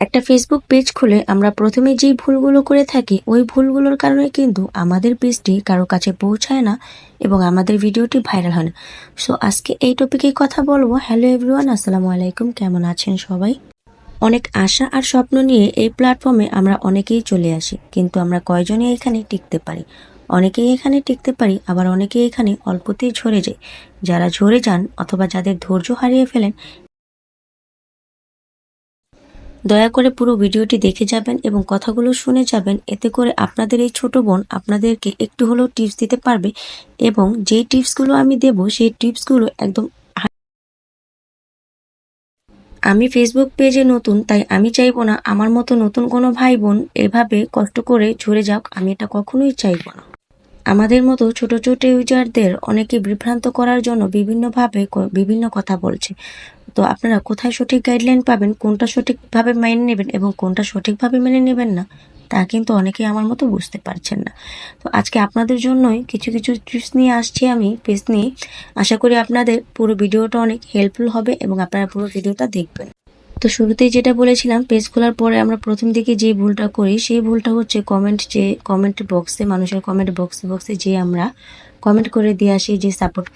একটা Facebook page খুলে আমরা প্রথমে যেই ভুলগুলো করে থাকি, ওই ভুলগুলোর কারণে কিন্তু আমাদের পেজটি কারও কাছে পৌঁছায় না এবং আমাদের ভিডিওটি ভাইরাল হয় না। সো আজকে এই টপিকে কথা বলব। হ্যালো এভরিওয়ান আসসালামু আলাইকুম। কেমন আছেন সবাই? অনেক আশা আর স্বপ্ন নিয়ে এই প্ল্যাটফর্মে আমরা অনেকেই চলে আসি, কিন্তু আমরা কয়জনে এখানে টিকতে পারি? অনেকেই এখানে টিকতে পারি, আবার অনেকেই এখানে অল্পতেই ঝরে যায়। যারা ঝরে যান অথবা যাদের ধৈর্য হারিয়ে ফেলেন দয়া করে পুরো ভিডিওটি দেখে যাবেন এবং কথাগুলো শুনে যাবেন। এতে করে আপনাদের এই ছোট বোন আপনাদেরকে একটু হলেও টিপস দিতে পারবে এবং যেই টিপসগুলো আমি দেব, সেই টিপসগুলো একদম আমি ফেসবুক পেজে নতুন, তাই আমি চাইব না আমার মতো নতুন কোনো ভাই বোন এভাবে কষ্ট করে ঝরে যাক, আমি এটা কখনোই চাইব না। আমাদের মতো ছোট ছোট ইউজারদের অনেকে বিভ্রান্ত করার জন্য বিভিন্নভাবে বিভিন্ন কথা বলছে। তো আপনারা কোথায় সঠিক গাইডলাইন পাবেন, কোনটা সঠিকভাবে মেনে নেবেন এবং কোনটা সঠিকভাবে মেনে নেবেন না, তা কিন্তু অনেকেই আমার মতো বুঝতে পারছেন না। তো আজকে আপনাদের জন্যই কিছু কিছু টিপস নিয়ে আসছি আমি পেজ নিয়ে। আশা করি আপনাদের পুরো ভিডিওটা অনেক হেল্পফুল হবে এবং আপনারা পুরো ভিডিওটা দেখবেন। তো শুরুতেই যেটা বলেছিলাম পেজ খোলার পরে আমরা প্রথম দিকে যে ভুলটা করি, সেই ভুলটা হচ্ছে কমেন্ট যে কমেন্ট বক্সে মানুষের কমেন্ট বক্সে বক্সে যে আমরা কমেন্ট করে দিয়ে আসি যে সাপোর্ট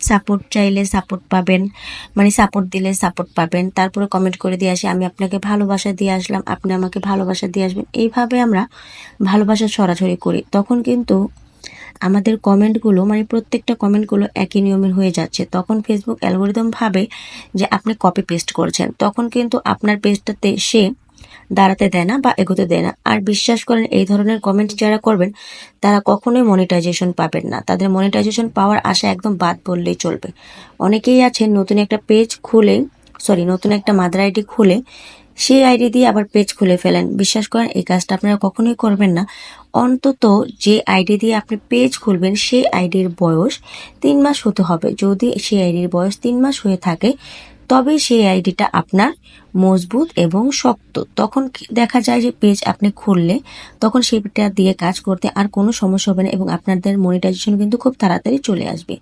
সাপোর্ট চাইলে সাপোর্ট পাবেন মানে সাপোর্ট দিলে সাপোর্ট পাবেন। তারপরে কমেন্ট করে দিয়ে আসি, আমি আপনাকে ভালোবাসা দিয়ে আসলাম, আপনি আমাকে ভালোবাসা দিয়ে আসবেন। এইভাবে আমরা ভালোবাসা ছড়াছড়ি করি। তখন কিন্তু আমাদের কমেন্টগুলো মানে প্রত্যেকটা কমেন্টগুলো একই নিয়মের হয়ে যাচ্ছে। তখন ফেসবুক অ্যালগোরিদম ভাবে যে আপনি কপি পেস্ট করছেন। তখন কিন্তু আপনার পেজটাতে সে দাঁড়াতে দেয় না বা এগোতে দেয় না। আর বিশ্বাস করেন, এই ধরনের কমেন্ট যারা করবেন, তারা কখনোই মনিটাইজেশন পাবেন না। তাদের মনিটাইজেশন পাওয়ার আশা একদম বাদ বললেই চলবে। অনেকেই আছেন নতুন একটা পেজ খুলে সরি নতুন একটা মাদার আইডি খুলে, সেই আইডি দিয়ে আবার পেজ খুলে ফেলেন। বিশ্বাস করেন, এই কাজটা আপনারা কখনোই করবেন না। অন্তত যে আইডি দিয়ে আপনি পেজ খুলবেন, সেই আইডির বয়স তিন মাস হতে হবে। যদি সেই আইডির বয়স তিন মাস হয়ে থাকে তবে সেই আইডিটা আপনার মজবুত এবং শক্ত। তখন দেখা যায় যে পেজ আপনি খুললে তখন সেটা দিয়ে কাজ করতে আর কোনো সমস্যা হবে না এবং আপনাদের মনিটাইজেশন কিন্তু খুব তাড়াতাড়ি চলে আসবে।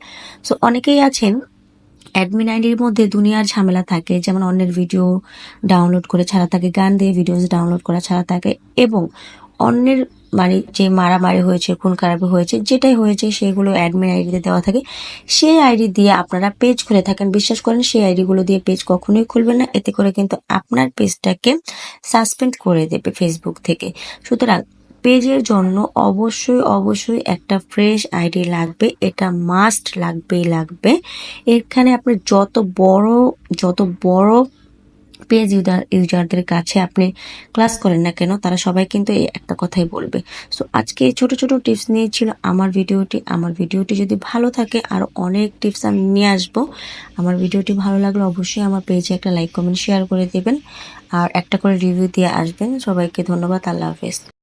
সো অনেকেই আছেন অ্যাডমিন আইডির মধ্যে দুনিয়ার ঝামেলা থাকে, যেমন অন্যের ভিডিও ডাউনলোড করে ছাড়া থাকে, গান দিয়ে ভিডিওস ডাউনলোড করা ছাড়া থাকে এবং অন্যের মানে যে মারামারি হয়েছে, খুন খারাপি হয়েছে, যেটাই হয়েছে সেগুলো অ্যাডমিন আইডিতে দেওয়া থাকে। সেই আইডি দিয়ে আপনারা পেজ খুলে থাকেন। বিশ্বাস করেন, সেই আইডিগুলো দিয়ে পেজ কখনোই খুলবেন না। এতে করে কিন্তু আপনার পেজটাকে সাসপেন্ড করে দেবে ফেসবুক থেকে। সুতরাং পেজের জন্য অবশ্যই অবশ্যই একটা ফ্রেশ আইডি লাগবে। এটা মাস্ট লাগবেই লাগবে। এখানে আপনি যত বড় যত বড় পেজ ইউজার ইউজারদের কাছে আপনি ক্লাস করেন না কেন, তারা সবাই কিন্তু এই একটা কথাই বলবে। সো আজকে এই ছোট ছোট টিপস নিয়েছিল আমার ভিডিওটি। আমার ভিডিওটি যদি ভালো থাকে, আর অনেক টিপস আমি নিয়ে আসব। আমার ভিডিওটি ভালো লাগলে অবশ্যই আমার পেজে একটা লাইক কমেন্ট শেয়ার করে দেবেন। আর একটা করে রিভিউ দিয়ে আসবেন। সবাইকে ধন্যবাদ। আল্লাহ হাফেজ।